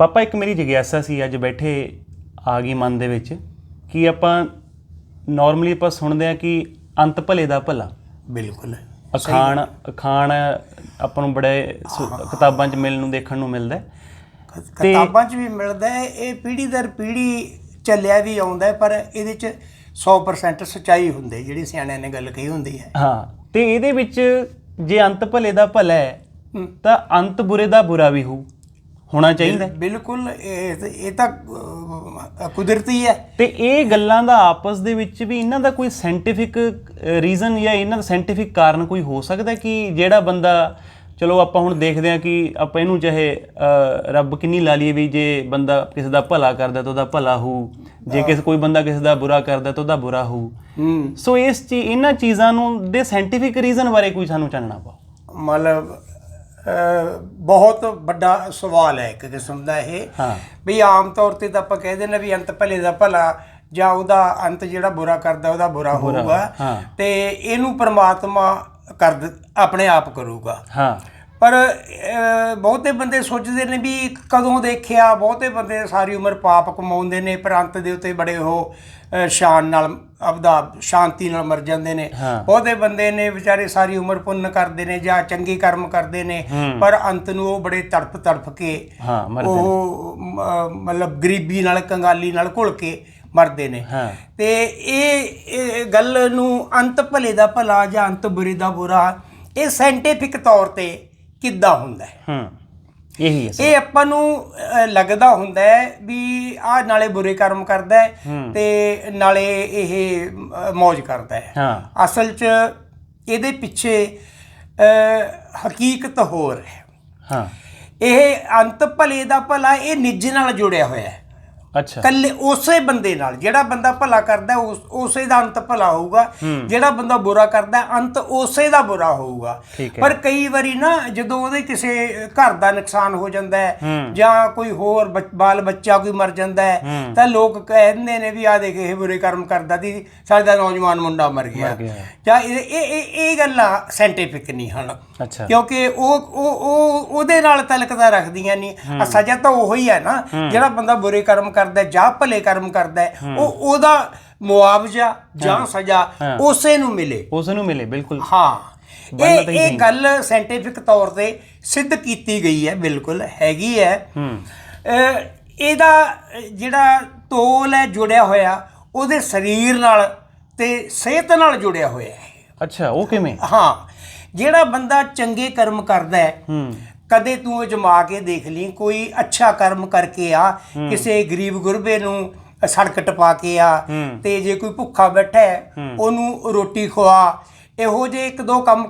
ਪਾਪਾ ਇੱਕ ਮੇਰੀ ਜਿਗਿਆਸਾ ਸੀ ਅੱਜ ਬੈਠੇ ਆ ਗਈ ਮਨ ਦੇ ਵਿੱਚ ਕਿ ਆਪਾਂ ਨਾਰਮਲੀ ਆਪਾਂ ਸੁਣਦੇ ਆ ਕਿ ਅੰਤ ਭਲੇ ਦਾ ਭਲਾ। ਬਿਲਕੁਲ। ਅਖਾਣ ਅਖਾਣ ਆਪਾਂ ਨੂੰ ਬੜੇ ਕਿਤਾਬਾਂ 'ਚ ਮਿਲਣ ਨੂੰ ਦੇਖਣ ਨੂੰ ਮਿਲਦਾ ਕਿਤਾਬਾਂ 'ਚ ਵੀ ਮਿਲਦਾ ਹੈ। ਇਹ ਪੀੜ੍ਹੀ ਦਰ ਪੀੜ੍ਹੀ ਚੱਲਿਆ ਵੀ ਆਉਂਦਾ ਪਰ ਇਹਦੇ 'ਚ 100% ਸਚਾਈ ਹੁੰਦੀ ਜਿਹੜੀ ਸਿਆਣਿਆਂ ਨੇ ਗੱਲ ਕਹੀ ਹੁੰਦੀ ਹੈ। ਹਾਂ ਤੇ ਇਹਦੇ ਵਿੱਚ ਜੇ ਅੰਤ ਭਲੇ ਦਾ ਭਲਾ ਹੈ। ਤਾਂ ਅੰਤ ਬੁਰੇ ਦਾ ਬੁਰਾ ਵੀ ਹੋ ਹੋਣਾ ਚਾਹੀਦਾ। ਹੈ। ਬਿਲਕੁਲ ਇਹ ਇਹ ਤਾਂ ਅਹ, ਕੁਦਰਤੀ ਹੈ। ਤੇ ਇਹ ਗੱਲਾਂ ਦਾ ਆਪਸ ਦੇ ਵਿੱਚ ਵੀ ਇਹਨਾਂ ਦਾ ਕੋਈ ਸਾਇੰਟੀਫਿਕ ਰੀਜ਼ਨ ਜਾਂ ਇਹਨਾਂ ਦਾ ਸਾਇੰਟੀਫਿਕ ਕਾਰਨ ਕੋਈ ਹੋ ਸਕਦਾ ਕਿ ਜਿਹੜਾ ਬੰਦਾ ਚਲੋ ਆਪਾਂ ਹੁਣ ਦੇਖਦੇ ਹਾਂ ਕਿ ਆਪਾਂ ਇਹਨੂੰ ਚਾਹੇ ਰੱਬ ਕਿੰਨੀ ਲਾ ਲਈਏ ਵੀ ਜੇ ਬੰਦਾ ਕਿਸੇ ਦਾ ਭਲਾ ਕਰਦਾ ਤਾਂ ਉਹਦਾ ਭਲਾ ਹੋਊ। ਜੇ ਕਿਸੇ ਕੋਈ ਬੰਦਾ ਕਿਸੇ ਦਾ ਬੁਰਾ ਕਰਦਾ ਤਾਂ ਉਹਦਾ ਬੁਰਾ ਹੋਊ। ਹੂੰ। ਸੋ ਇਸ ਚੀ ਇਹਨਾਂ ਚੀਜ਼ਾਂ ਨੂੰ ਦੇ ਸਾਇੰਟੀਫਿਕ ਰੀਜ਼ਨ ਬਾਰੇ ਕੋਈ ਸਾਨੂੰ ਚਾਨਣਾ ਪਾਓ। ਮਤਲਬ ਬਹੁਤ ਵੱਡਾ ਸਵਾਲ ਹੈ ਇੱਕ ਕਿਸਮ ਦਾ ਇਹ। ਹਾਂ। ਵੀ ਆਮ ਤੌਰ ਤੇ ਤਾਂ ਆਪਾਂ ਕਹਿ ਦਿੰਦੇ ਨੇ ਵੀ ਅੰਤ ਭਲੇ ਦਾ ਭਲਾ ਜਾਂ ਉਹਦਾ ਅੰਤ ਜਿਹੜਾ ਬੁਰਾ ਕਰਦਾ ਉਹਦਾ ਬੁਰਾ ਹੋਊਗਾ। ਤੇ ਇਹਨੂੰ ਪ੍ਰਮਾਤਮਾ ਕਰ ਆਪਣੇ ਆਪ ਕਰੂਗਾ। ਹਾਂ। ਪਰ ਬਹੁਤੇ ਬੰਦੇ ਸੋਚਦੇ ਨੇ ਵੀ ਕਦੋਂ ਦੇਖਿਆ ਬਹੁਤੇ ਬੰਦੇ ਸਾਰੀ ਉਮਰ ਪਾਪ ਕਮਾਉਂਦੇ ਨੇ ਪਰ ਅੰਤ ਦੇ ਉੱਤੇ ਬੜੇ ਉਹ ਅਹ, ਸ਼ਾਨ ਨਾਲ ਆਪਦਾ ਸ਼ਾਂਤੀ ਨਾਲ ਮਰ ਜਾਂਦੇ ਨੇ। ਹਾਂ। ਬਹੁਤੇ ਬੰਦੇ ਨੇ ਵਿਚਾਰੇ ਸਾਰੀ ਉਮਰ ਪੁੰਨ ਕਰਦੇ ਨੇ ਜਾਂ ਚੰਗੇ ਕਰਮ ਕਰਦੇ ਨੇ ਪਰ ਅੰਤ ਨੂੰ ਉਹ ਬੜੇ ਤੜਪ ਤੜਪ ਕੇ ਹਾਂ ਉਹ ਮਤਲਬ ਗਰੀਬੀ ਨਾਲ ਕੰਗਾਲੀ ਨਾਲ ਘੁਲ ਕੇ ਮਰਦੇ ਨੇ। ਹਾਂ। ਤੇ ਇਹ ਇਹ ਗੱਲ ਨੂੰ ਅੰਤ ਭਲੇ ਦਾ ਭਲਾ ਜਾਂ ਅੰਤ ਬੁਰੇ ਦਾ ਬੁਰਾ ਇਹ ਸਾਇੰਟੀਫਿਕ ਤੌਰ ਤੇ ਕਿੱਦਾਂ ਹੁੰਦਾ ਹੈ? ਹੂੰ ਇਹੀ ਹੈ ਇਹ ਆਪਾਂ ਨੂੰ ਲੱਗਦਾ ਹੁੰਦਾ ਹੈ ਵੀ ਆਹ ਨਾਲੇ ਬੁਰੇ ਕਰਮ ਕਰਦਾ ਹੈ ਤੇ ਨਾਲੇ ਇਹ ਮौज ਕਰਦਾ ਹੈ। ਹਾਂ। ਅਸਲ 'ਚ ਇਹਦੇ ਪਿੱਛੇ ਹਕੀਕਤ ਹੋਰ ਹੈ। ਹਾਂ। ਇਹ ਅੰਤ ਭਲੇ ਦਾ ਭਲਾ ਇਹ ਨਿੱਜ ਨਾਲ ਜੁੜਿਆ ਹੋਇਆ ਹੈ। ਅੱਛਾ। ਕੱਲੇ ਉਸੇ ਬੰਦੇ ਨਾਲ ਜਿਹੜਾ ਬੰਦਾ ਭਲਾ ਕਰਦਾ ਉਸ ਉਸੇ ਦਾ ਅੰਤ ਭਲਾ ਹੋਊਗਾ। ਜਿਹੜਾ ਬੰਦਾ ਬੁਰਾ ਕਰਦਾ ਅੰਤ ਉਸੇ ਦਾ ਬੁਰਾ ਹੋਊਗਾ। ਪਰ ਕਈ ਵਾਰੀ ਨਾ ਜਦੋਂ ਉਹਦੇ ਕਿਸੇ ਘਰ ਦਾ ਨੁਕਸਾਨ ਹੋ ਜਾਂਦਾ ਹੈ ਜਾਂ ਕੋਈ ਹੋਰ ਬਾਲ ਬੱਚਾ ਕੋਈ ਮਰ ਜਾਂਦਾ ਹੈ ਤਾਂ ਲੋਕ ਕਹਿੰਦੇ ਨੇ ਵੀ ਆ ਦੇਖ ਇਹ ਬੁਰੇ ਕਰਮ ਕਰਦਾ ਸੀ ਸਾਡਾ ਨੌਜਵਾਨ ਮੁੰਡਾ ਮਰ ਗਿਆ। ਜਾਂ ਇਹ ਇਹ ਇਹ- ਗੱਲਾਂ ਸਾਇੰਟੀਫਿਕ ਨਹੀਂ ਹਨ। ਕਿਉਂਕਿ ਉਹ ਉਹ ਉਹ ਉਹਦੇ ਨਾਲ ਤਲਕਦਾ ਰੱਖਦੀਆਂ ਨਹੀਂ। ਸਜ਼ਾ ਤਾਂ ਉਹੀ ਹੈ ਨਾ। ਜਿਹੜਾ ਬੰਦਾ ਬੁਰੇ ਕਰਮ ਕਰਦਾ ਜਾਂ ਭਲੇ ਕਰਮ ਕਰਦਾ ਉਹ ਉਹਦਾ ਮੁਆਵਜ਼ਾ ਜਾਂ ਸਜ਼ਾ ਉਸੇ ਨੂੰ ਮਿਲੇ। ਉਸ ਨੂੰ ਮਿਲੇ ਬਿਲਕੁਲ। ਹਾਂ। ਇਹ ਇਹ ਗੱਲ ਸਾਇੰਟੀਫਿਕ ਤੌਰ ਤੇ ਸਿੱਧ ਕੀਤੀ ਗਈ ਹੈ ਬਿਲਕੁਲ ਹੈਗੀ ਹੈ। ਇਹਦਾ ਜਿਹੜਾ ਤੋਲ ਹੈ ਜੁੜਿਆ ਹੋਇਆ ਉਹਦੇ ਸਰੀਰ ਨਾਲ ਤੇ ਸਿਹਤ ਨਾਲ ਜੁੜਿਆ ਹੋਇਆ ਹੈ। ਅੱਛਾ ਉਹ ਕਿਵੇਂ? ਹਾਂ। ਜਿਹੜਾ ਬੰਦਾ ਚੰਗੇ ਕਰਮ ਕਰਦਾ ਹੂੰ। ਕਦੇ ਤੂੰ ਅਜਮਾ ਕੇ ਦੇਖ ਲਈ ਕੋਈ ਅੱਛਾ ਕਰਮ ਕਰਕੇ ਆ ਕਿਸੇ ਗਰੀਬ ਗੁਰਬੇ ਨੂੰ ਸੜਕ ਟਪਾ ਕੇ ਆ ਤੇ ਜੇ ਕੋਈ ਭੁੱਖਾ ਬੈਠਾ ਹੈ ਉਹਨੂੰ ਰੋਟੀ ਖਵਾ। ਇਹੋ ਜੇ ਇੱਕ ਦੋ ਕੰਮ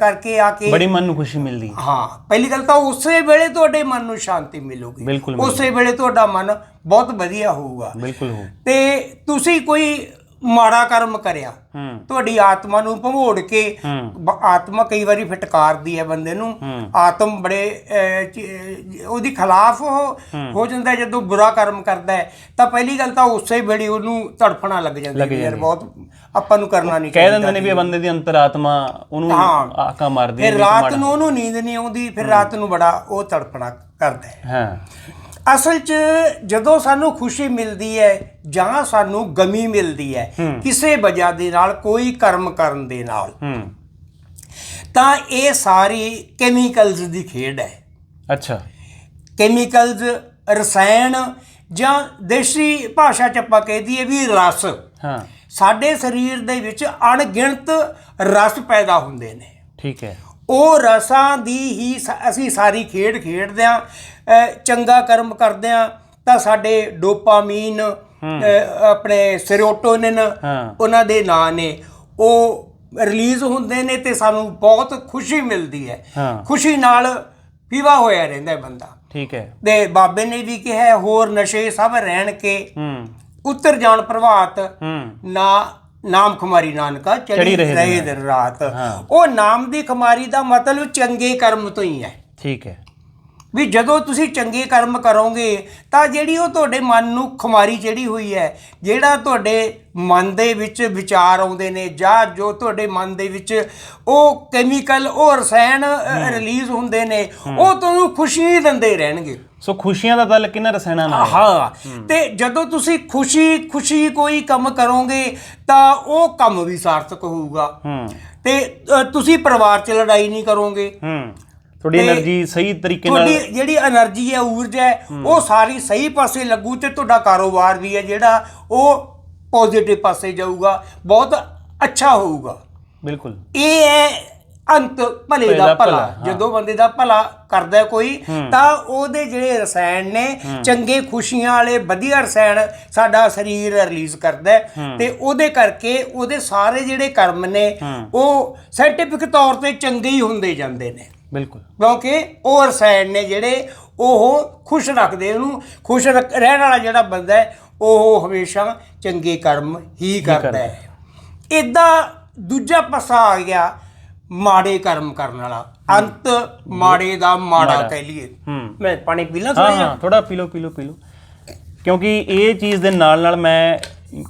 ਕਰਕੇ ਆ ਕੇ ਬੜੀ ਮਨ ਨੂੰ ਖੁਸ਼ੀ ਮਿਲਦੀ ਹੈ। ਪਹਿਲੀ ਗੱਲ ਤਾਂ ਉਸੇ ਵੇਲੇ ਤੁਹਾਡੇ ਮਨ ਨੂੰ ਸ਼ਾਂਤੀ ਮਿਲੂਗੀ। ਉਸੇ ਵੇਲੇ ਤੁਹਾਡਾ ਮਨ ਬਹੁਤ ਵਧੀਆ ਹੋਊਗਾ। ਬਿਲਕੁਲ ਹੋ ਤੇ ਤੁਸੀਂ ਕੋਈ ਮਾੜਾ ਕਰਮ ਕਰਿਆ। ਹੂੰ। ਤੁਹਾਡੀ ਆਤਮਾ ਨੂੰ ਭੰਗੋੜ ਕੇ ਬ- ਆਤਮਾ ਕਈ ਵਾਰੀ ਫਟਕਾਰਦੀ ਹੈ ਬੰਦੇ ਨੂੰ। ਆਤਮ ਬੜੇ ਅਹ, ਚ- ਉਹਦੀ ਖਿਲਾਫ ਹੋ। ਹੋ ਜਾਂਦਾ ਹੈ ਜਦੋਂ ਬੁਰਾ ਕਰਮ ਕਰਦਾ ਹੈ ਤਾਂ ਪਹਿਲੀ ਗੱਲ ਤਾਂ ਉਸੇ ਵੇਲੇ ਉਹਨੂੰ ਤੜਫਣਾ ਲੱਗ ਜਾਂਦਾ ਹੈ ਵੀ ਯਾਰ ਬਹੁਤ ਆਪਾਂ ਨੂੰ ਕਰਨਾ ਨਹੀਂ ਕਹਿ ਦਿੰਦੇ ਨੇ ਵੀ ਇਹ ਬੰਦੇ ਦੀ ਅੰਤਰਾਤਮਾ ਉਹਨੂੰ ਹਾਂ। ਆਕਾ ਮਾਰਦੀ ਹੈ ਫਿਰ ਰਾਤ ਨੂੰ ਉਹਨੂੰ ਨੀਂਦ ਨਹੀਂ ਆਉਂਦੀ ਫਿਰ ਰਾਤ ਨੂੰ ਬੜਾ ਉਹ ਤੜਫਣਾ ਕਰਦਾ ਹੈ। ਹਾਂ। ਅਸਲ 'ਚ ਜਦੋਂ ਸਾਨੂੰ ਖੁਸ਼ੀ ਮਿਲਦੀ ਹੈ ਜਾਂ ਸਾਨੂੰ ਗਮੀ ਮਿਲਦੀ ਹੈ ਕਿਸੇ ਵਜ੍ਹਾ ਦੇ ਨਾਲ ਕੋਈ ਕਰਮ ਕਰਨ ਦੇ ਨਾਲ ਤਾਂ ਇਹ ਸਾਰੀ ਕੈਮੀਕਲਸ ਦੀ ਖੇਡ ਹੈ। ਅੱਛਾ। ਕੈਮੀਕਲਸ ਰਸਾਇਣ ਜਾਂ ਦੇਸੀ ਭਾਸ਼ਾ ਚ ਆਪਾਂ ਕਹਿ ਦਈਏ ਵੀ ਰਸ ਹਾਂ। ਸਾਡੇ ਸਰੀਰ ਦੇ ਵਿੱਚ ਅਣਗਿਣਤ ਰਸ ਪੈਦਾ ਹੁੰਦੇ ਨੇ। ਠੀਕ ਹੈ। ਉਹ ਰਸਾਂ ਦੀ ਹੀ ਅਸੀਂ ਸਾਰੀ ਖੇਡ ਖੇਡਦੇ ਆ ਚੰਗਾ ਕਰਮ ਕਰਦੇ ਆ ਤਾਂ ਸਾਡੇ ਡੋਪਾਮੀਨ ਆਪਣੇ ਸੈਰੋਟੋਨਿਨ। ਉਹਨਾਂ ਦੇ ਨਾਂ ਨੇ। ਉਹ ਰਿਲੀਜ਼ ਹੁੰਦੇ ਨੇ ਤੇ ਸਾਨੂੰ ਬਹੁਤ ਖੁਸ਼ੀ ਮਿਲਦੀ ਹੈ। ਖੁਸ਼ੀ ਨਾਲ ਪੀਵਾ ਹੋਇਆ ਰਹਿੰਦਾ ਬੰਦਾ। ਠੀਕ ਹੈ। ਤੇ ਬਾਬੇ ਨੇ ਵੀ ਕਿਹਾ ਹੋਰ ਨਸ਼ੇ ਸਭ ਰਹਿਣ ਕੇ ਉਤਰ ਜਾਣ ਪ੍ਰਭਾਤ ਨਾ ਨਾਮ ਖੁਮਾਰੀ ਨਾਨਕਾ ਚੜੀ ਰਹੇ ਦਿਨ ਰਾਤ। ਉਹ ਨਾਮ ਦੀ ਖੁਮਾਰੀ ਦਾ ਮਤਲਬ ਚੰਗੇ ਕਰਮ ਤੋਂ ਹੀ ਹੈ। ਠੀਕ ਹੈ। ਵੀ ਜਦੋਂ ਤੁਸੀਂ ਚੰਗੇ ਕਰਮ ਕਰੋਗੇ ਤਾਂ ਜਿਹੜੀ ਉਹ ਤੁਹਾਡੇ ਮਨ ਨੂੰ ਖੁਮਾਰੀ ਚੜੀ ਹੋਈ ਹੈ ਜਿਹੜਾ ਤੁਹਾਡੇ ਮਨ ਦੇ ਵਿੱਚ ਵਿਚਾਰ ਆਉਂਦੇ ਨੇ ਜਾਂ ਜੋ ਤੁਹਾਡੇ ਮਨ ਦੇ ਵਿੱਚ ਉਹ ਕੈਮੀਕਲ ਉਹ ਰਸਾਇਣ ਰਿਲੀਜ਼ ਹੁੰਦੇ ਨੇ ਉਹ ਤੁਹਾਨੂੰ ਖੁਸ਼ੀ ਦਿੰਦੇ ਰਹਿਣਗੇ। ਸੋ ਖੁਸ਼ੀਆਂ ਦਾ ਤਾਲੁਕ ਕਿਹਨਾਂ ਰਸਾਇਣਾਂ ਨਾਲ ਹੈ? ਤੇ ਜਦੋਂ ਤੁਸੀਂ ਖੁਸ਼ੀ ਖੁਸ਼ੀ ਕੋਈ ਕੰਮ ਕਰੋਗੇ ਤਾਂ ਉਹ ਕੰਮ ਵੀ ਸਾਰਥਕ ਹੋਊਗਾ। ਤੇ ਤੁਸੀਂ ਪਰਿਵਾਰ 'ਚ ਲੜਾਈ ਨਹੀਂ ਕਰੋਗੇ। ਹੂੰ। ਤੁਹਾਡੀ એનર્ਜੀ ਸਹੀ ਤਰੀਕੇ ਨਾਲ ਤੁਹਾਡੀ ਜਿਹੜੀ એનર્ਜੀ ਹੈ ਊਰਜਾ ਹੈ ਉਹ ਸਾਰੀ ਸਹੀ ਪਾਸੇ ਲੱਗੂ ਤੇ ਤੁਹਾਡਾ ਕਾਰੋਬਾਰ ਵੀ ਹੈ ਜਿਹੜਾ ਉਹ ਪੋਜ਼ਿਟਿਵ ਪਾਸੇ ਜਾਊਗਾ ਬਹੁਤ ਅੱਛਾ ਹੋਊਗਾ। ਬਿਲਕੁਲ। ਇਹ ਹੈ ਅੰਤ ਭਲੇ ਦਾ ਭਲਾ। ਜਦੋਂ ਬੰਦੇ ਦਾ ਭਲਾ ਕਰਦਾ ਕੋਈ ਤਾਂ ਉਹਦੇ ਜਿਹੜੇ ਰਸਾਇਣ ਨੇ ਚੰਗੇ ਖੁਸ਼ੀਆਂ ਵਾਲੇ ਵਧੀਆ ਰਸਾਇਣ ਸਾਡਾ ਸਰੀਰ ਰਿਲੀਜ਼ ਕਰਦਾ ਤੇ ਉਹਦੇ ਕਰਕੇ ਉਹਦੇ ਸਾਰੇ ਜਿਹੜੇ ਕਰਮ ਨੇ ਉਹ ਸਾਇੰਟਿਫਿਕ ਤੌਰ ਤੇ ਚੰਗੇ ਹੀ ਹੁੰਦੇ ਜਾਂਦੇ ਨੇ। ਬਿਲਕੁਲ। ਕਿਉਂਕਿ ਉਹ ਰਸਾਇਣ ਨੇ ਜਿਹੜੇ ਉਹ ਖੁਸ਼ ਰੱਖਦੇ ਉਹਨੂੰ ਖੁਸ਼ ਰੱਖ- ਰਹਿਣ ਵਾਲਾ ਜਿਹੜਾ ਬੰਦਾ ਹੈ ਉਹ ਹਮੇਸ਼ਾ ਚੰਗੇ ਕਰਮ ਹੀ ਕਰਦਾ ਹੈ। ਇਦਾਂ ਦੂਜਾ ਪਾਸਾ ਆ ਗਿਆ ਮਾੜੇ ਕਰਮ ਕਰਨ ਵਾਲਾ। ਅੰਤ ਮਾੜੇ ਦਾ ਮਾੜਾ ਕਹਿ ਲਈਏ। ਹੂੰ। ਮੈਂ ਪਾਣੀ ਪੀ ਲਾਂ ਹਾਂ ਥੋੜਾ ਜਿਹਾ? ਹਾਂ ਥੋੜਾ ਪੀ ਲਓ ਪੀ ਲਓ ਪੀ ਲਓ। ਕਿਉਂਕਿ ਇਹ ਚੀਜ਼ ਦੇ ਨਾਲ ਨਾਲ ਮੈਂ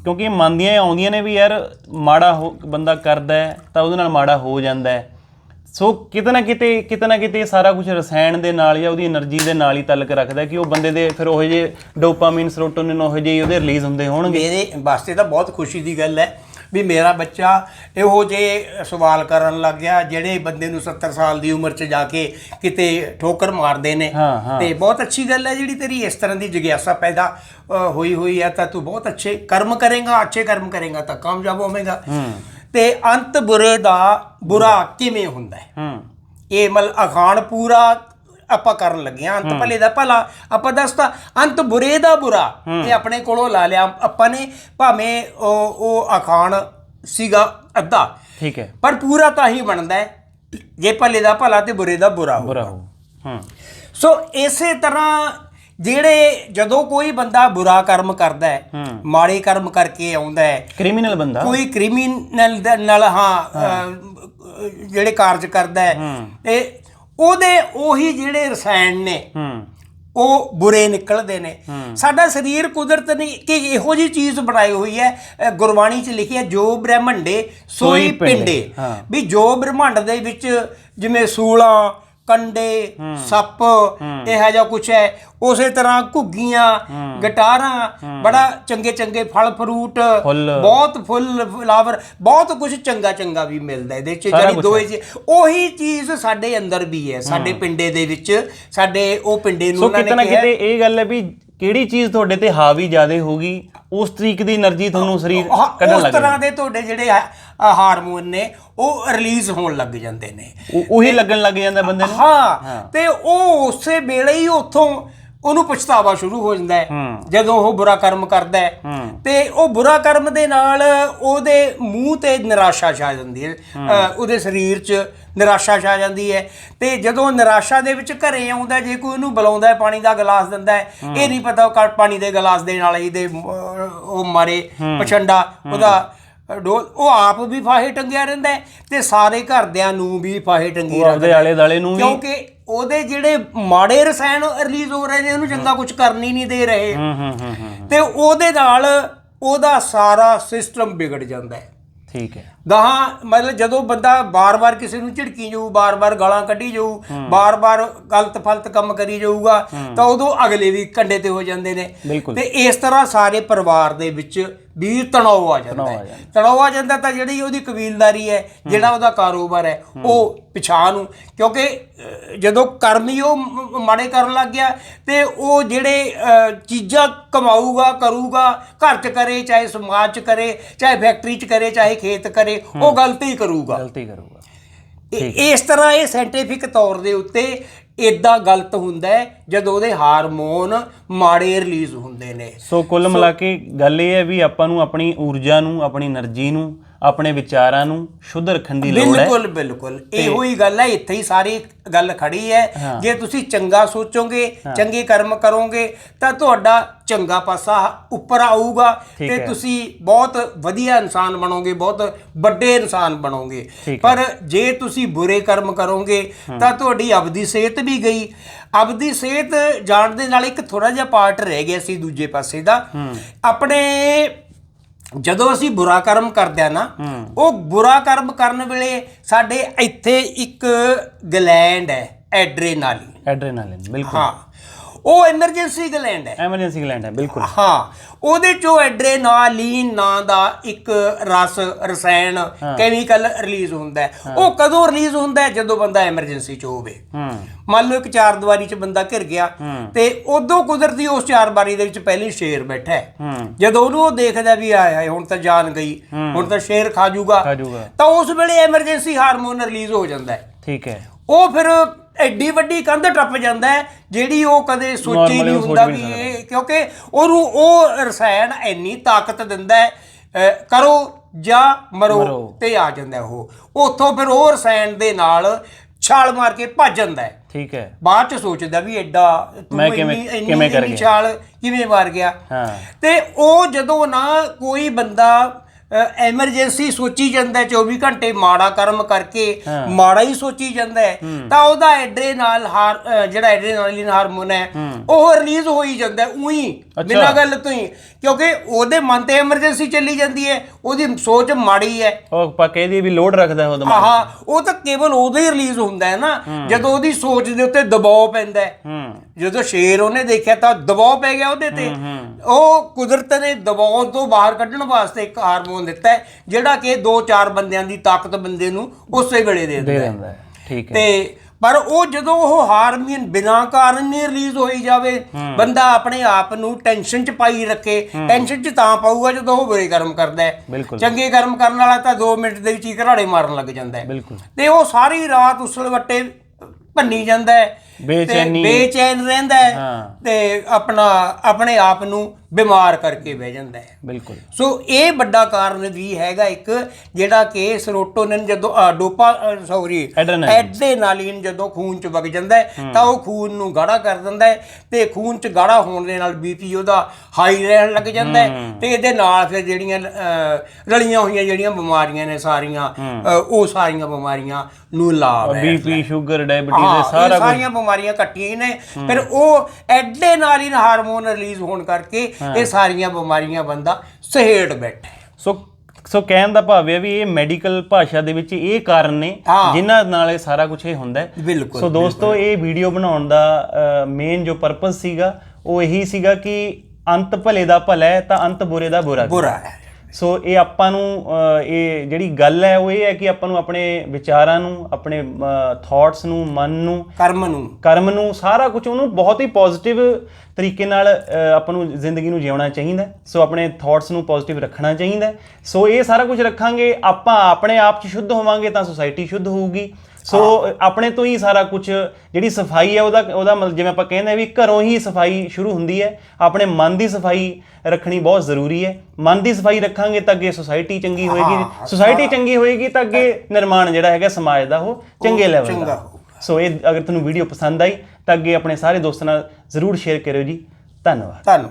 ਕਿਉਂਕਿ ਇਹ ਮੰਨਦੀਆਂ ਆਉਂਦੀਆਂ ਨੇ ਵੀ ਯਾਰ ਮਾੜਾ ਹੋ ਬੰਦਾ ਕਰਦਾ ਹੈ ਤਾਂ ਉਹਦੇ ਨਾਲ ਮਾੜਾ ਹੋ ਜਾਂਦਾ ਹੈ। ਸੋ ਕਿਤੇ ਨਾ ਕਿਤੇ ਕਿਤੇ ਨਾ ਕਿਤੇ ਸਾਰਾ ਕੁਝ ਰਸਾਇਣ ਦੇ ਨਾਲ ਜਾਂ ਉਹਦੀ એનર્ਜੀ ਦੇ ਨਾਲ ਹੀ ਤਲਕ ਰੱਖਦਾ ਕਿ ਉਹ ਬੰਦੇ ਦੇ ਫਿਰ ਉਹ ਜੇ ਡੋਪਾਮਾਈਨ ਸਰੋਟੋਨਿਨ ਉਹ ਜੇ ਉਹਦੇ ਰਿਲੀਜ਼ ਹੁੰਦੇ ਹੋਣਗੇ। ਮੇਰੇ ਵਾਸਤੇ ਤਾਂ ਬਹੁਤ ਖੁਸ਼ੀ ਦੀ ਗੱਲ ਹੈ ਵੀ ਮੇਰਾ ਬੱਚਾ ਇਹੋ ਜੇ ਸਵਾਲ ਕਰਨ ਲੱਗ ਗਿਆ ਜਿਹੜੇ ਬੰਦੇ ਨੂੰ 70 ਸਾਲ ਦੀ ਉਮਰ 'ਚ ਜਾ ਕੇ ਕਿਤੇ ਠੋਕਰ ਮਾਰਦੇ ਨੇ। ਤੇ ਬਹੁਤ ਅੱਛੀ ਗੱਲ ਹੈ ਜਿਹੜੀ ਤੇਰੀ ਇਸ ਤਰ੍ਹਾਂ ਦੀ ਜਗਿਆਸਾ ਪੈਦਾ ਹੋਈ ਹੋਈ ਹੈ ਤਾਂ ਤੂੰ ਬਹੁਤ ਅੱਛੇ ਕਰਮ ਕਰੇਗਾ ਅੱਛੇ ਕਰਮ ਕਰੇਗਾ ਤਾਂ ਕਾਮਯਾਬ ਹੋਵੇਂਗਾ। ਤੇ ਅੰਤ ਬੁਰੇ ਦਾ ਬੁਰਾ ਕਿਵੇਂ ਹੁੰਦਾ ਹੈ? ਹੂੰ। ਇਹ ਮਲ ਅਖਾਣ ਪੂਰਾ ਆਪਾਂ ਕਰਨ ਲੱਗੇ ਹਾਂ ਅੰਤ ਭਲੇ ਦਾ ਭਲਾ। ਆਪਾਂ ਦੱਸਤਾ ਅੰਤ ਬੁਰੇ ਦਾ ਬੁਰਾ ਇਹ ਆਪਣੇ ਕੋਲੋਂ ਲਾ ਲਿਆ। ਆਪਾਂ ਨੇ ਭਾਵੇਂ ਉਹ ਉਹ ਅਖਾਣ ਸੀਗਾ ਅੱਧਾ। ਠੀਕ ਹੈ। ਪਰ ਪੂਰਾ ਤਾਂ ਹੀ ਬਣਦਾ ਹੈ ਜੇ ਭਲੇ ਦਾ ਭਲਾ ਤੇ ਬੁਰੇ ਦਾ ਬੁਰਾ ਹੋ ਬੁਰਾ ਹੋ ਹੂੰ। ਸੋ ਇਸੇ ਤਰ੍ਹਾਂ ਜਿਹੜੇ ਜਦੋਂ ਕੋਈ ਬੰਦਾ ਬੁਰਾ ਕਰਮ ਕਰਦਾ ਹੈ ਮਾੜੇ ਕਰਮ ਕਰਕੇ ਆਉਂਦਾ ਹੈ ਕ੍ਰਿਮੀਨਲ ਬੰਦਾ? ਕੋਈ ਕ੍ਰਿਮੀਨਲ ਦੇ ਨਾਲ ਹਾਂ ਜਿਹੜੇ ਕਾਰਜ ਕਰਦਾ ਹੈ ਤੇ ਉਹਦੇ ਉਹੀ ਜਿਹੜੇ ਰਸਾਇਣ ਨੇ ਉਹ ਬੁਰੇ ਨਿਕਲਦੇ ਨੇ। ਸਾਡਾ ਸਰੀਰ ਕੁਦਰਤ ਨੇ ਕਿ ਇਹੋ ਜੀ ਚੀਜ਼ ਬਣਾਈ ਹੋਈ ਹੈ ਗੁਰਬਾਣੀ 'ਚ ਲਿਖਿਆ ਜੋ ਬ੍ਰਹਮੰਡੇ ਸੋਈ ਪਿੰਡੇ। ਵੀ ਜੋ ਬ੍ਰਹਮੰਡ ਦੇ ਵਿੱਚ ਜਿਵੇਂ ਸੂਲਾਂ ਕੰਡੇ ਸੱਪ ਇਹੋ ਜਿਹਾ ਕੁਛ ਹੈ। ਉਸੇ ਤਰ੍ਹਾਂ ਘੁੱਗੀਆਂ ਗਟਾਰਾਂ ਬੜਾ ਚੰਗੇ ਚੰਗੇ ਫਲ। ਫਰੂਟ। ਬਹੁਤ ਫੁੱਲ ਫਲਾਵਰ ਬਹੁਤ ਕੁਝ ਚੰਗਾ ਚੰਗਾ ਵੀ ਮਿਲਦਾ ਇਹਦੇ ਚ ਜਿਹੜੀ ਦੋਏ ਚ ਉਹੀ ਚੀਜ਼ ਸਾਡੇ ਅੰਦਰ ਵੀ ਹੈ ਸਾਡੇ ਪਿੰਡੇ ਦੇ ਵਿੱਚ ਸਾਡੇ ਉਹ ਪਿੰਡੇ ਨੂੰ ਸੋ ਉਹਨਾਂ ਕਿਤੇ ਨਾ ਕਿਹਾ। ਕਿਤੇ ਇਹ ਗੱਲ ਹੈ ਵੀ ਕਿਹੜੀ ਚੀਜ਼ ਤੁਹਾਡੇ ਤੇ ਹਾਵੀ ਜ਼ਿਆਦੇ ਹੋਗੀ ਉਸ ਤਰੀਕ ਦੀ એનર્ਜੀ ਤੁਹਾਨੂੰ ਸਰੀਰ ਹਾਂ, ਕੱਢਣ ਉਸ ਤਰ੍ਹਾਂ ਦੇ ਤੁਹਾਡੇ ਜਿਹੜੇ ਆ- ਹਾਰਮੋਨ ਨੇ ਉਹ ਰਿਲੀਜ਼ ਹੋਣ ਲੱਗ ਜਾਂਦੇ ਨੇ। ਉਹੀ ਲੱਗਣ ਲੱਗ ਜਾਂਦਾ ਬੰਦੇ ਨੂੰ? ਹਾਂ। ਤੇ ਉਹ ਉਸੇ ਵੇਲੇ ਹੀ ਉੱਥੋਂ ਉਹਨੂੰ ਪਛਤਾਵਾ ਸ਼ੁਰੂ ਹੋ ਜਾਂਦਾ ਹੈ ਜਦੋਂ ਉਹ ਬੁਰਾ ਕਰਮ ਕਰਦਾ ਹੈ। ਤੇ ਉਹ ਬੁਰਾ ਕਰਮ ਦੇ ਨਾਲ ਉਹਦੇ ਮੂੰਹ ਤੇ ਨਿਰਾਸ਼ਾ ਛਾ ਜਾਂਦੀ ਹੈ। ਉਹਦੇ ਸਰੀਰ 'ਚ ਨਿਰਾਸ਼ਾ ਛਾ ਜਾਂਦੀ ਹੈ। ਤੇ ਜਦੋਂ ਨਿਰਾਸ਼ਾ ਦੇ ਵਿੱਚ ਘਰੇ ਆਉਂਦਾ ਜੇ ਕੋਈ ਉਹਨੂੰ ਬੁਲਾਉਂਦਾ ਹੈ ਪਾਣੀ ਦਾ ਗਲਾਸ ਦਿੰਦਾ ਹੈ ਇਹ ਨਹੀਂ ਪਤਾ ਉਹ ਪਾਣੀ ਦੇ ਗਲਾਸ ਦੇ ਨਾਲ ਇਹਦੇ ਉਹ ਮਾਰੇ ਪਛੰਡਾ ਉਹਦਾ ਉਹ ਆਪ ਵੀ ਫਾਹੇ ਟੰਗਿਆ ਰਹਿੰਦਾ ਹੈ ਤੇ ਸਾਰੇ ਘਰਦਿਆਂ ਨੂੰ ਵੀ ਫਾਹੇ ਟੰਗੀ ਉਹ ਆਪਦੇ ਆਲੇ ਦਾਲੇ ਨੂੰ ਵੀ। ਕਿਉਂਕਿ ਉਹਦੇ ਜਿਹੜੇ ਮਾੜੇ ਰਸਾਇਣ ਰਿਲੀਜ਼ ਹੋ ਰਹੇ ਨੇ ਉਹਨੂੰ ਚੰਗਾ ਕੁਝ ਕਰਨ ਹੀ ਨਹੀਂ ਦੇ ਰਹੇ। ਹੂੰ ਹੂੰ ਹੂੰ ਹੂੰ ਤੇ ਉਹਦੇ ਨਾਲ ਉਹਦਾ ਸਾਰਾ ਸਿਸਟਮ ਵਿਗੜ ਜਾਂਦਾ ਹੈ। ਠੀਕ ਹੈ। ਗਾਹਾਂ ਮਤਲਬ ਜਦੋਂ ਬੰਦਾ ਬਾਰ-ਬਾਰ ਕਿਸੇ ਨੂੰ ਝਿੜਕੀ ਜਾਊ ਬਾਰ-ਬਾਰ ਗਾਲਾਂ ਕੱਢੀ ਜਾਊ ਬਾਰ-ਬਾਰ ਗਲਤ ਫਲਤ ਕੰਮ ਕਰੀ ਜਾਊਗਾ ਤਾਂ ਉਦੋਂ ਅਗਲੇ ਵੀ ਕੰਡੇ ਤੇ ਹੋ ਜਾਂਦੇ ਨੇ। ਤੇ ਇਸ ਤਰ੍ਹਾਂ ਸਾਰੇ ਪਰਿਵਾਰ ਦੇ ਵਿੱਚ ਵੀ ਤਣਾਅ ਆ ਜਾਂਦਾ ਤਣਾਅ ਆ ਹੈ। ਜਾਂਦਾ। ਤਣਾਅ ਆ ਜਾਂਦਾ ਤਾਂ ਜਿਹੜੀ ਉਹਦੀ ਕਬੀਲਦਾਰੀ ਹੈ ਜਿਹੜਾ ਉਹਦਾ ਕਾਰੋਬਾਰ ਹੈ ਉਹ ਪਿਛਾਂ ਨੂੰ। ਕਿਉਂਕਿ ਜਦੋਂ ਕਰਮ ਹੀ ਉਹ ਮਾੜੇ ਕਰਨ ਲੱਗ ਗਿਆ ਤੇ ਉਹ ਜਿਹੜੇ ਚੀਜ਼ਾਂ ਕਮਾਊਗਾ ਕਰੂਗਾ ਘਰ 'ਚ ਕਰੇ ਚਾਹੇ ਸਮਾਜ 'ਚ ਕਰੇ ਚਾਹੇ ਫੈਕਟਰੀ 'ਚ ਕਰੇ ਚਾਹੇ ਖੇਤ ਕਰੇ ਕਰੇ ਉਹ ਗਲਤੀ ਕਰੂਗਾ। ਗਲਤੀ ਕਰੂਗਾ। ਇਸ ਤਰ੍ਹਾਂ ਇਹ ਸਾਇੰਟੀਫਿਕ ਤੌਰ ਦੇ ਉੱਤੇ ਇਦਾਂ ਗਲਤ ਹੁੰਦਾ ਹੈ ਜਦੋਂ ਉਹਦੇ ਹਾਰਮੋਨ ਮਾੜੇ ਰਿਲੀਜ਼ ਹੁੰਦੇ ਨੇ। ਸੋ ਕੁੱਲ ਮਿਲਾ ਕੇ ਗੱਲ ਇਹ ਹੈ ਵੀ ਆਪਾਂ ਨੂੰ ਆਪਣੀ ਊਰਜਾ ਨੂੰ ਆਪਣੀ એનર્ਜੀ ਨੂੰ ਆਪਣੇ ਵਿਚਾਰਾਂ ਨੂੰ ਸ਼ੁੱਧ ਰੱਖਣ ਦੀ ਲੋੜ ਹੈ। ਬਿਲਕੁਲ ਬਿਲਕੁਲ। ਇਹੋ ਹੀ ਗੱਲ ਹੈ ਇੱਥੇ ਹੀ ਸਾਰੀ ਗੱਲ ਖੜੀ ਹੈ। ਜੇ ਤੁਸੀਂ ਚੰਗਾ ਸੋਚੋਗੇ ਚੰਗੇ ਕਰਮ ਕਰੋਗੇ ਤਾਂ ਤੁਹਾਡਾ ਚੰਗਾ ਪਾਸਾ ਉੱਪਰ ਆਊਗਾ ਤੇ। ਤੁਸੀਂ ਬਹੁਤ ਵਧੀਆ ਇਨਸਾਨ ਬਣੋਗੇ ਬਹੁਤ ਵੱਡੇ ਇਨਸਾਨ ਬਣੋਗੇ। ਪਰ ਜੇ ਤੁਸੀਂ ਬੁਰੇ ਕਰਮ ਕਰੋਗੇ ਤਾਂ ਤੁਹਾਡੀ ਆਪਦੀ ਸਿਹਤ ਵੀ ਗਈ। ਆਪਦੀ ਸਿਹਤ ਜਾਣ ਦੇ ਨਾਲ ਇੱਕ ਥੋੜਾ ਜਿਹਾ ਪਾਰਟ ਰਹਿ ਗਿਆ ਸੀ ਦੂਜੇ ਪਾਸੇ ਦਾ। ਆਪਣੇ ਜਦੋਂ ਅਸੀਂ ਬੁਰਾ ਕਰਮ ਕਰਦੇ ਆ ਨਾ ਉਹ ਬੁਰਾ ਕਰਮ ਕਰਨ ਵੇਲੇ ਸਾਡੇ ਇੱਥੇ ਇੱਕ ਗਲੈਂਡ ਹੈ ਐਡਰੇਨਾਲਿਨ। ਐਡਰੇਨਾਲਿਨ ਬਿਲਕੁਲ। ਹਾਂ। ਉਹ ਐਮਰਜੈਂਸੀ ਗਲੈਂਡ ਹੈ। ਐਮਰਜੈਂਸੀ ਗਲੈਂਡ ਹੈ ਬਿਲਕੁਲ। ਹਾਂ ਉਹਦੇ ਚੋਂ ਐਡਰੇਨਾਲੀਨ ਨਾਂ ਦਾ ਇੱਕ ਰਸ ਰਸਾਇਣ ਕੈਮੀਕਲ ਰਿਲੀਜ਼ ਹੁੰਦਾ ਹੈ। ਉਹ ਕਦੋਂ ਰਿਲੀਜ਼ ਹੁੰਦਾ ਹੈ? ਜਦੋਂ ਬੰਦਾ ਐਮਰਜੈਂਸੀ 'ਚ ਹੋਵੇ। ਮੰਨ ਲਓ ਇੱਕ ਚਾਰ ਦੀਵਾਰੀ 'ਚ ਬੰਦਾ ਘਿਰ ਗਿਆ ਤੇ ਉਦੋਂ ਕੁਦਰਤੀ ਉਸ ਚਾਰ ਦੀਵਾਰੀ ਦੇ ਵਿੱਚ ਪਹਿਲੀ ਸ਼ੇਰ ਬੈਠਾ ਹੈ। ਜਦੋਂ ਉਹਨੂੰ ਉਹ ਦੇਖਦਾ ਵੀ ਹਾਏ ਹੁਣ ਤਾਂ ਜਾਨ ਗਈ ਹੁਣ ਤਾਂ ਸ਼ੇਰ ਖਾ ਜੂਗਾ ਖਾ ਜਾਊਗਾ। ਤਾਂ ਉਸ ਵੇਲੇ ਐਮਰਜੈਂਸੀ ਹਾਰਮੋਨ ਰਿਲੀਜ਼ ਹੋ ਜਾਂਦਾ ਹੈ। ਠੀਕ ਹੈ। ਉਹ ਫਿਰ ਐਡੀ ਵੱਡੀ ਕੰਧ ਟੱਪ ਜਾਂਦਾ ਹੈ ਜਿਹੜੀ ਉਹ ਕਦੇ ਸੋਚੀ Normally ਨਹੀਂ ਉਹ ਸੋਚ ਹੁੰਦਾ ਵੀ ਵੀ ਨਹੀਂ ਇਹ ਕਿਉਂਕਿ ਉਹਨੂੰ ਉਹ ਰਸਾਇਣ ਇੰਨੀ ਤਾਕਤ ਦਿੰਦਾ ਹੈ ਅਹ, ਕਰੋ ਜਾਂ ਮਰੋ ਮਰੋ। ਤੇ ਆ ਜਾਂਦਾ ਉਹ। ਉੱਥੋਂ ਫਿਰ ਉਹ ਰਸਾਇਣ ਦੇ ਨਾਲ ਛਾਲ ਮਾਰ ਕੇ ਭੱਜ ਜਾਂਦਾ ਹੈ। ਠੀਕ ਹੈ। ਬਾਅਦ ਚ ਸੋਚਦਾ ਵੀ ਐਡਾ ਤੂੰ ਮੈਂ ਕਿਵੇਂ- ਇੰਨੀ- ਇੰਨੀ- ਕਿਵੇਂ ਕਰ ਇੰਨੀ ਗਿਆ? ਛਾਲ ਕਿਵੇਂ ਮਾਰ ਗਿਆ? ਹਾਂ। ਤੇ ਉਹ ਜਦੋਂ ਨਾ ਕੋਈ ਬੰਦਾ ਐਮਰਜੈਂਸੀ ਸੋਚੀ ਜਾਂਦਾ ਹੈ 24 ਘੰਟੇ ਮਾੜਾ ਕਰਮ ਕਰਕੇ। ਮਾੜਾ ਹੀ ਸੋਚੀ ਜਾਂਦਾ ਹੈ ਤਾਂ ਉਹਦਾ ਐਡਰੇਨਾਲ ਹਾਰ ਜਿਹੜਾ ਐਡਰੇਨਾਲਿਨ ਹਾਰਮੋਨ ਹੈ ਉਹ ਰਿਲੀਜ਼ ਹੋ ਹੀ ਜਾਂਦਾ ਉਹੀ। ਬਿਨਾਂ ਗੱਲ ਤੋਂ ਹੀ ਕਿਉਂਕਿ ਉਹਦੇ ਮਨ ਤੇ ਐਮਰਜੈਂਸੀ ਚੱਲੀ ਜਾਂਦੀ ਹੈ ਉਹਦੀ ਸੋਚ ਮਾੜੀ ਹੈ ਉਹ ਆਪਾਂ ਕਹਿ ਦਈਏ ਵੀ ਲੋਡ ਰੱਖਦਾ ਹੈ ਉਹ ਦਿਮਾਗ ਆਹਾ ਉਹ ਤਾਂ ਕੇਵਲ ਉਦੋਂ ਹੀ ਰਿਲੀਜ਼ ਹੁੰਦਾ ਹੈ ਨਾ। ਜਦੋਂ ਉਹਦੀ ਸੋਚ ਦੇ ਉੱਤੇ ਦਬਾਅ ਪੈਂਦਾ ਹੈ। ਹੂੰ। ਜਦੋਂ ਸ਼ੇਰ ਉਹਨੇ ਦੇਖਿਆ ਤਾਂ ਦਬਾਅ ਪੈ ਗਿਆ ਉਹਦੇ ਤੇ। ਉਹ ਕੁਦਰਤ ਨੇ ਦਬਾਅ ਤੋਂ ਬਾਹਰ ਕੱਢਣ ਵਾਸਤੇ ਇੱਕ ਹਾਰਮੋਨ ਦਿੱਤਾ ਹੈ ਜਿਹੜਾ ਕਿ 2-4 ਬੰਦਿਆਂ ਦੀ ਤਾਕਤ ਬੰਦੇ ਨੂੰ ਉਸੇ ਵੇਲੇ ਦੇ ਦੇ ਹੈ। ਦਿੰਦਾ ਹੈ। ਠੀਕ ਹੈ। ਤੇ ਪਰ ਉਹ ਜਦੋਂ ਉਹ ਹਾਰਮੋਨ ਬਿਨਾਂ ਕਾਰਨ ਨਹੀਂ ਰਿਲੀਜ਼ ਹੋਈ ਜਾਵੇ ਬੰਦਾ ਆਪਣੇ ਆਪ ਨੂੰ ਟੈਨਸ਼ਨ 'ਚ ਪਾਈ ਰੱਖੇ ਟੈਨਸ਼ਨ 'ਚ ਤਾਂ ਪਾਊਗਾ ਜਦੋਂ ਉਹ ਬੁਰੇ ਕਰਮ ਕਰਦਾ ਹੈ। ਚੰਗੇ ਕਰਮ ਕਰਨ ਵਾਲਾ ਤਾਂ 2 ਮਿੰਟ ਦੇ ਵਿੱਚ ਹੀ ਘਰਾੜੇ ਮਾਰਨ ਲੱਗ ਜਾਂਦਾ ਹੈ। ਤੇ ਉਹ ਸਾਰੀ ਰਾਤ ਉਸਲ ਵੱਟੇ ਭੰਨੀ ਜਾਂਦਾ ਹੈ। ਬੇਚੈਨੀ- ਬੇਚੈਨ ਰਹਿੰਦਾ ਹਾਂ। ਤੇ ਆਪਣਾ ਆਪਣੇ ਆਪ ਨੂੰ ਬਿਮਾਰ ਕਰਕੇ ਬਹਿ ਜਾਂਦਾ ਹੈ। ਬਿਲਕੁਲ। ਸੋ ਇਹ ਵੱਡਾ ਕਾਰਨ ਵੀ ਹੈਗਾ ਇੱਕ ਜਿਹੜਾ ਕਿ ਸਰੋਟੋਨਿਨ ਜਦੋਂ ਡੋਪਾ ਸੌਰੀ। ਐਡਰੇਨਾਲਿਨ। ਜਦੋਂ ਖੂਨ ਚ ਵਗ ਜਾਂਦਾ ਹੈ ਤਾਂ ਉਹ ਖੂਨ ਨੂੰ ਗਾੜਾ ਕਰ ਦਿੰਦਾ ਹੈ ਤੇ ਖੂਨ ਚ ਗਾੜਾ ਹੋਣ ਦੇ ਨਾਲ ਬੀਪੀ ਉਹਦਾ ਹਾਈ ਰਹਿਣ ਲੱਗ ਜਾਂਦਾ ਹੈ ਤੇ ਇਹਦੇ ਨਾਲ ਫਿਰ ਜਿਹੜੀਆਂ ਰਲੀਆਂ ਹੋਈਆਂ ਜਿਹੜੀਆਂ ਬਿਮਾਰੀਆਂ ਨੇ ਸਾਰੀਆਂ ਉਹ ਸਾਰੀਆਂ ਬਿਮਾਰੀਆਂ ਨੂੰ ਲਾਭ ਹੈ ਬੀਪੀ ਸ਼ੂਗਰ ਡਾਇਬੀਟੀਜ਼ ਇਹ ਸਾਰਾ ਸਾਰੀਆਂ ਬਿਮਾਰੀਆਂ ਇਕੱਠੀਆਂ ਹੀ ਨੇ। ਫਿਰ ਉਹ ਐਡਰੇਨਾਲਿਨ ਹਾਰਮੋਨ ਰਿਲੀਜ਼ ਹੋਣ ਕਰਕੇ ਇਹ ਸਾਰੀਆਂ ਬਿਮਾਰੀਆਂ ਬੰਦਾ ਸਹੇੜ ਬੈਠਾ ਹੈ। ਸੋ ਸੋ ਕਹਿਣ ਦਾ ਭਾਵ ਇਹ ਵੀ ਇਹ ਮੈਡੀਕਲ ਭਾਸ਼ਾ ਦੇ ਵਿੱਚ ਇਹ ਕਾਰਨ ਨੇ ਹਾਂ। ਜਿਨ੍ਹਾਂ ਨਾਲ ਇਹ ਸਾਰਾ ਕੁਝ ਇਹ ਹੁੰਦਾ ਹੈ ਬਿਲਕੁਲ ਸੋ ਦੋਸਤੋ ਇਹ ਵੀਡੀਓ ਬਣਾਉਣ ਦਾ ਮੇਨ ਜੋ ਪਰਪਸ ਸੀਗਾ ਉਹ ਇਹੀ ਸੀਗਾ ਕਿ ਅੰਤ ਭਲੇ ਦਾ ਭਲਾ ਹੈ ਤਾਂ ਅੰਤ ਬੁਰੇ ਦਾ ਬੁਰਾ। ਬੁਰਾ ਹੈ ਸੋ ਇਹ ਆਪਾਂ ਨੂੰ ਇਹ ਜਿਹੜੀ ਗੱਲ ਹੈ ਉਹ ਇਹ ਹੈ ਕਿ ਆਪਾਂ ਨੂੰ ਆਪਣੇ ਵਿਚਾਰਾਂ ਨੂੰ ਆਪਣੇ ਥਾਟਸ ਨੂੰ ਮਨ ਨੂੰ ਕਰਮ ਨੂੰ ਕਰਮ ਨੂੰ ਸਾਰਾ ਕੁਝ ਉਹਨੂੰ ਬਹੁਤ ਹੀ ਪੋਜ਼ਿਟਿਵ ਤਰੀਕੇ ਨਾਲ ਆਪਾਂ ਨੂੰ ਜ਼ਿੰਦਗੀ ਨੂੰ ਜਿਉਣਾ ਚਾਹੀਦਾ। ਸੋ ਆਪਣੇ ਥਾਟਸ ਨੂੰ ਪੋਜ਼ਿਟਿਵ ਰੱਖਣਾ ਚਾਹੀਦਾ। ਸੋ ਇਹ ਸਾਰਾ ਕੁਝ ਰੱਖਾਂਗੇ ਆਪਾਂ ਆਪਣੇ ਆਪ 'ਚ ਸ਼ੁੱਧ ਹੋਵਾਂਗੇ ਤਾਂ ਸੁਸਾਇਟੀ ਸ਼ੁੱਧ ਹੋਊਗੀ ਸੋ ਆਪਣੇ ਤੋਂ ਹੀ ਸਾਰਾ ਕੁਝ ਜਿਹੜੀ ਸਫ਼ਾਈ ਹੈ ਉਹਦਾ ਉਹਦਾ ਮਤਲਬ ਜਿਵੇਂ ਆਪਾਂ ਕਹਿੰਦੇ ਆ ਵੀ ਘਰੋਂ ਹੀ ਸਫ਼ਾਈ ਸ਼ੁਰੂ ਹੁੰਦੀ ਹੈ। ਆਪਣੇ ਮਨ ਦੀ ਸਫ਼ਾਈ ਰੱਖਣੀ ਬਹੁਤ ਜ਼ਰੂਰੀ ਹੈ। ਮਨ ਦੀ ਸਫ਼ਾਈ ਰੱਖਾਂਗੇ ਤਾਂ ਅੱਗੇ ਸੁਸਾਇਟੀ ਚੰਗੀ ਹੋਏਗੀ। ਸੁਸਾਇਟੀ ਚੰਗੀ ਹੋਏਗੀ ਤਾਂ ਅੱਗੇ ਨਿਰਮਾਣ ਜਿਹੜਾ ਹੈਗਾ ਸਮਾਜ ਦਾ ਉਹ ਚੰਗੇ ਲੈਵਲ ਦਾ। ਹੋਊਗਾ। ਸੋ ਇਹ ਅਗਰ ਤੁਹਾਨੂੰ ਵੀਡੀਓ ਪਸੰਦ ਆਈ ਤਾਂ ਅੱਗੇ ਆਪਣੇ ਸਾਰੇ ਦੋਸਤਾਂ ਨਾਲ ਜ਼ਰੂਰ ਸ਼ੇਅਰ ਕਰਿਓ ਜੀ। ਧੰਨਵਾਦ। ਧੰਨਵਾਦ।